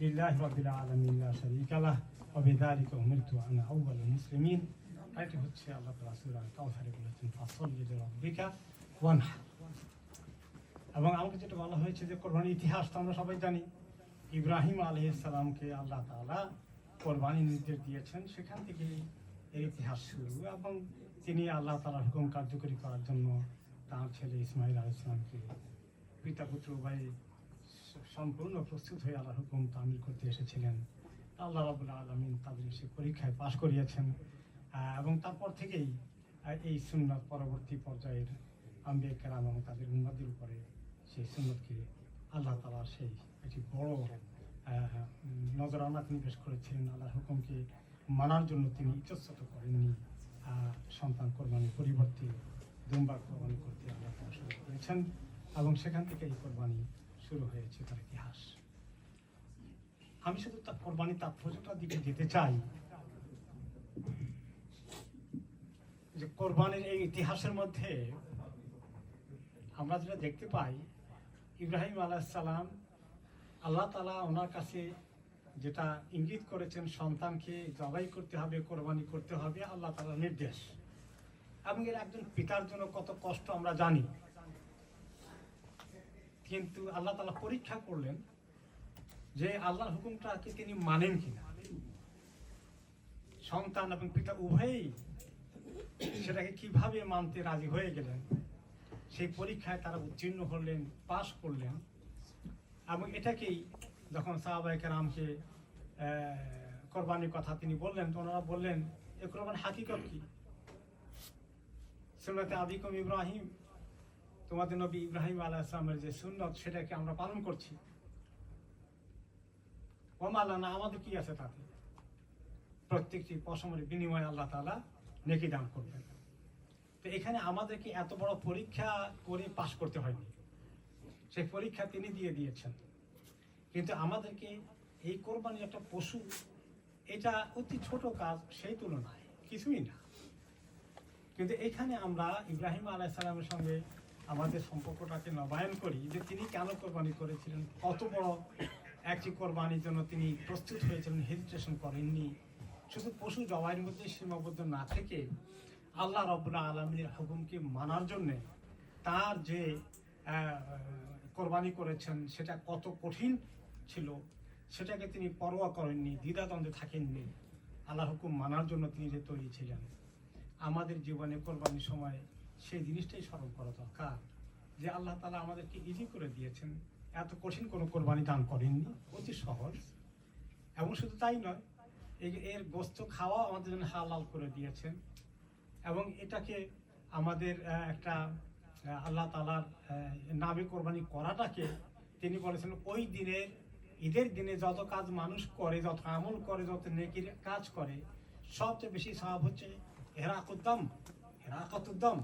لله رب العالمين لا شريك له وبذلك أمرت أنا أول المسلمين এটি হচ্ছে আল্লাহ তালা সুরা কাউসারে বলেছেন ফাসল্লি রব্বিকা ওয়ানহার এবং আমাকে যেটা বলা হয়েছে যে কোরবানির ইতিহাস তো আমরা সবাই জানি ইব্রাহিম আলী ইসলামকে আল্লাহ তাআলা কোরবানি নির্দেশ দিয়েছেন সেখান থেকে এর ইতিহাস শুরু এবং তিনি আল্লাহ তালার হুকুম কার্যকরী করার জন্য তার ছেলে ইসমাইল আল ইসলামকে পিতা পুত্র উভয় সম্পূর্ণ প্রস্তুত হয়ে আল্লাহর হুকুম তামিল করতে এসেছিলেন। আল্লাহ রাবুল্লাহ আলমিন তাদের সে পরীক্ষায় পাশ করিয়েছেন। এবং তারপর থেকেই এই সুন্নত পরবর্তী পর্যায়ের আম্বিয়া কেরাম এবং তাদের উন্নতির উপরে সেই সুন্নতকে আল্লাহ তালা সেই একটি বড় নজরানা তিনি পেশ করেছিলেন আল্লাহর হুকুমকে মানার জন্য তিনি ইতস্তত করেননি। সন্তান কোরবানির পরিবর্তে দুম্বা কোরবানি করতে আল্লাহ করেছেন এবং সেখান থেকে এই কোরবানি শুরু হয়েছে তার ইতিহাস। আমি শুধু তার কোরবানির তাৎপর্যটার দিকে যেতে চাই। যে কোরবানির এই ইতিহাসের মধ্যে আমরা যেটা দেখতে পাই, ইব্রাহিম আলাইসালাম আল্লাহ তালা ওনার কাছে যেটা ইঙ্গিত করেছেন, সন্তানকে জবাই করতে হবে, কোরবানি করতে হবে, আল্লাহ তালার নির্দেশ। এবং এর একজন পিতার জন্য কত কষ্ট আমরা জানি। কিন্তু আল্লাহ তালা পরীক্ষা করলেন যে আল্লাহর হুকুমটাকে তিনি মানেন কিনা। সন্তান এবং পিতা উভয়ই সেটাকে কীভাবে মানতে রাজি হয়ে গেলেন, সেই পরীক্ষায় তারা উত্তীর্ণ হলেন, পাশ করলেন এবং এটাকেই যখন সাহাবাহিক রামকে কোরবানির কথা তিনি বললেন, তো ওনারা বললেন, এ কোরবান হাকিকত কি? সুন্নতে আদিকম ইব্রাহিম তোমাদের নবী ইব্রাহিম আলাহ ইসলামের যে সুন্নত, সেটাকে আমরা পালন করছি। ওমালানা আমাদের কি আছে তাতে? প্রত্যেকটি পশমের বিনিময়ে আল্লাহ তালা নেকি দান করবেন। তো এখানে আমাদেরকে এত বড় পরীক্ষা করে পাশ করতে হয়নি। সেই পরীক্ষা তিনি দিয়ে দিয়েছেন। কিন্তু আমাদেরকে এই কোরবানি একটা পশু, এটা অতি ছোট কাজ, সেই তুলনায় কিছুই না। কিন্তু এখানে আমরা ইব্রাহিম আলাইসালামের সঙ্গে আমাদের সম্পর্কটাকে নবায়ন করি যে তিনি কেন কোরবানি করেছিলেন, কত বড় একটি কোরবানির জন্য তিনি প্রস্তুত হয়েছিলেন হেজিটেশন করেননি। শুধু পশু জবাইয়ের মধ্যে সীমাবদ্ধ না থেকে আল্লাহ রব্বুল্লাহ আলমীর হুকুমকে মানার জন্যে তার যে কোরবানি করেছেন, সেটা কত কঠিন ছিল, সেটাকে তিনি পরোয়া করেননি, দ্বিধাদ্বন্দ্বে থাকেননি। আল্লাহ হুকুম মানার জন্য তিনি যে তৈরি ছিলেন। আমাদের জীবনে কোরবানির সময় সেই জিনিসটাই স্মরণ করা দরকার। যে আল্লাহ তালা আমাদেরকে ইজি করে দিয়েছেন। এত কঠিন কোনো কোরবানি দান করেননি। অতি সহজ। এবং শুধু তাই নয়, এই এর গোস্ত খাওয়া আমাদের জন্য হালাল করে দিয়েছেন। এবং এটাকে আমাদের একটা আল্লাহ তালার নামে কোরবানি করাটাকে তিনি বলেছেন, ওই দিনের, ঈদের দিনে যত কাজ মানুষ করে, যত আমল করে, যত নেকির কাজ করে, সবচেয়ে বেশি স্বভাব হচ্ছে হেরাকুদ্দম إعاقة الضم